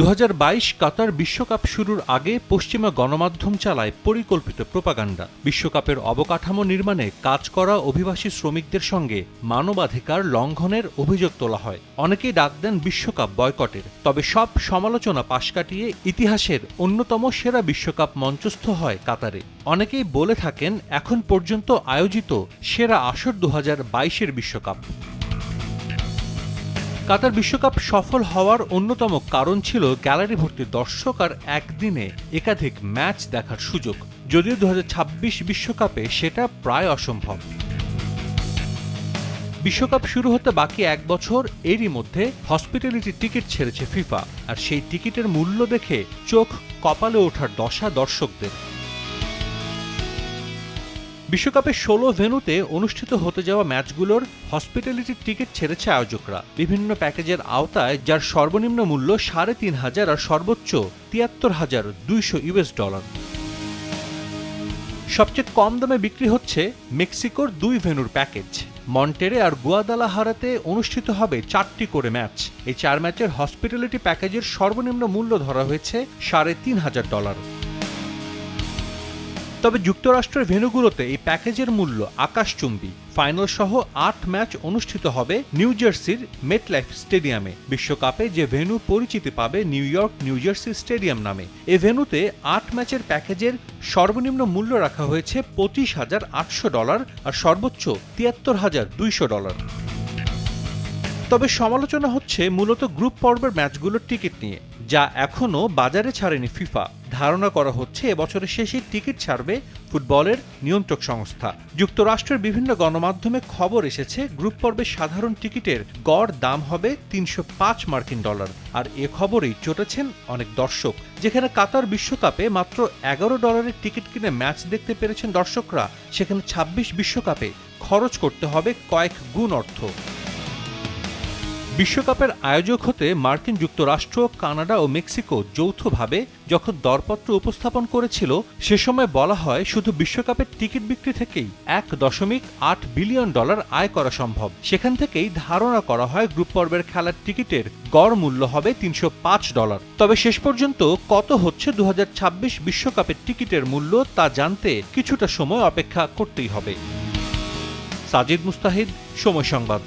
দু হাজার বাইশ কাতার বিশ্বকাপ শুরুর আগে পশ্চিমা গণমাধ্যম চালায় পরিকল্পিত প্রোপাগান্ডা। বিশ্বকাপের অবকাঠামো নির্মাণে কাজ করা অভিবাসী শ্রমিকদের সঙ্গে মানবাধিকার লঙ্ঘনের অভিযোগ তোলা হয়। অনেকেই ডাক দেন বিশ্বকাপ বয়কটের। তবে সব সমালোচনা পাশ কাটিয়ে ইতিহাসের অন্যতম সেরা বিশ্বকাপ মঞ্চস্থ হয় কাতারে। অনেকেই বলে থাকেন, এখন পর্যন্ত আয়োজিত সেরা আসর দু বাইশের বিশ্বকাপ। কাতার বিশ্বকাপ সফল হওয়ার অন্যতম কারণ ছিল গ্যালারি ভর্তি দর্শক আর একদিনে একাধিক ম্যাচ দেখার সুযোগ। যদিও দু বিশ্বকাপে সেটা প্রায় অসম্ভব। বিশ্বকাপ শুরু হতে বাকি এক বছর, এরই মধ্যে হসপিটালিটি টিকিট ছেড়েছে ফিফা। আর সেই টিকিটের মূল্য দেখে চোখ কপালে ওঠার দশা দর্শকদের। বিশ্বকাপের ষোলো ভেনুতে অনুষ্ঠিত হতে যাওয়া ম্যাচগুলোর হসপিটালিটির টিকিট ছেড়েছে আয়োজকরা। বিভিন্ন প্যাকেজের আওতায়, যার সর্বনিম্ন মূল্য সাড়ে তিন হাজার আর সর্বোচ্চ তিয়াত্তর হাজার দুইশো ইউএস ডলার। সবচেয়ে কম দামে বিক্রি হচ্ছে মেক্সিকোর দুই ভেনুর প্যাকেজ। মন্টেরে আর গুয়াদালাহারাতে অনুষ্ঠিত হবে চারটি করে ম্যাচ। এই চার ম্যাচের হসপিটালিটি প্যাকেজের সর্বনিম্ন মূল্য ধরা হয়েছে সাড়ে তিন হাজার ডলার। তবে যুক্তরাষ্ট্রের ভেন্যুগুলোতে এই প্যাকেজের মূল্য আকাশচুম্বী। ফাইনাল সহ আট ম্যাচ অনুষ্ঠিত হবে নিউ জার্সির মেটলাইফ স্টেডিয়ামে। বিশ্বকাপে যে ভেন্যু পরিচিতি পাবে New York, New Jersey stadium নামে। এ ভেন্যুতে আট ম্যাচের প্যাকেজের সর্বনিম্ন মূল্য রাখা হয়েছে পঁচিশ হাজার আটশো ডলার আর সর্বোচ্চ তিয়াত্তর হাজার দুইশো ডলার। তবে সমালোচনা হচ্ছে মূলত গ্রুপ পর্বের ম্যাচগুলোর টিকিট নিয়ে। যা এখনও বাজারে ছাড়েনি ফিফা। ধারণা করা হচ্ছে এবছরের শেষে টিকিট ছাড়বে ফুটবলের নিয়ন্ত্রক সংস্থা। যুক্তরাষ্ট্রের বিভিন্ন গণমাধ্যমে খবর এসেছে, গ্রুপ পর্বের সাধারণ টিকিটের গড় দাম হবে তিনশো পাঁচ মার্কিন ডলার। আর এ খবরেই চটেছেন অনেক দর্শক। যেখানে কাতার বিশ্বকাপে মাত্র এগারো ডলারের টিকিট কিনে ম্যাচ দেখতে পেরেছেন দর্শকরা, সেখানে ২৬ বিশ্বকাপে খরচ করতে হবে কয়েক গুণ অর্থ। বিশ্বকাপের আয়োজক হতে মার্কিন যুক্তরাষ্ট্র, কানাডা ও মেক্সিকো যৌথভাবে যখন দরপত্র উপস্থাপন করেছিল, সে সময় বলা হয় শুধু বিশ্বকাপের টিকিট বিক্রি থেকেই এক দশমিক আট বিলিয়ন ডলার আয় করা সম্ভব। সেখান থেকেই ধারণা করা হয় গ্রুপ পর্বের খেলার টিকিটের গড় মূল্য হবে তিনশো পাঁচ ডলার। তবে শেষ পর্যন্ত কত হচ্ছে দু বিশ্বকাপের টিকিটের মূল্য তা জানতে কিছুটা সময় অপেক্ষা করতেই হবে। সাজিদ মুস্তাহিদ, সময় সংবাদ।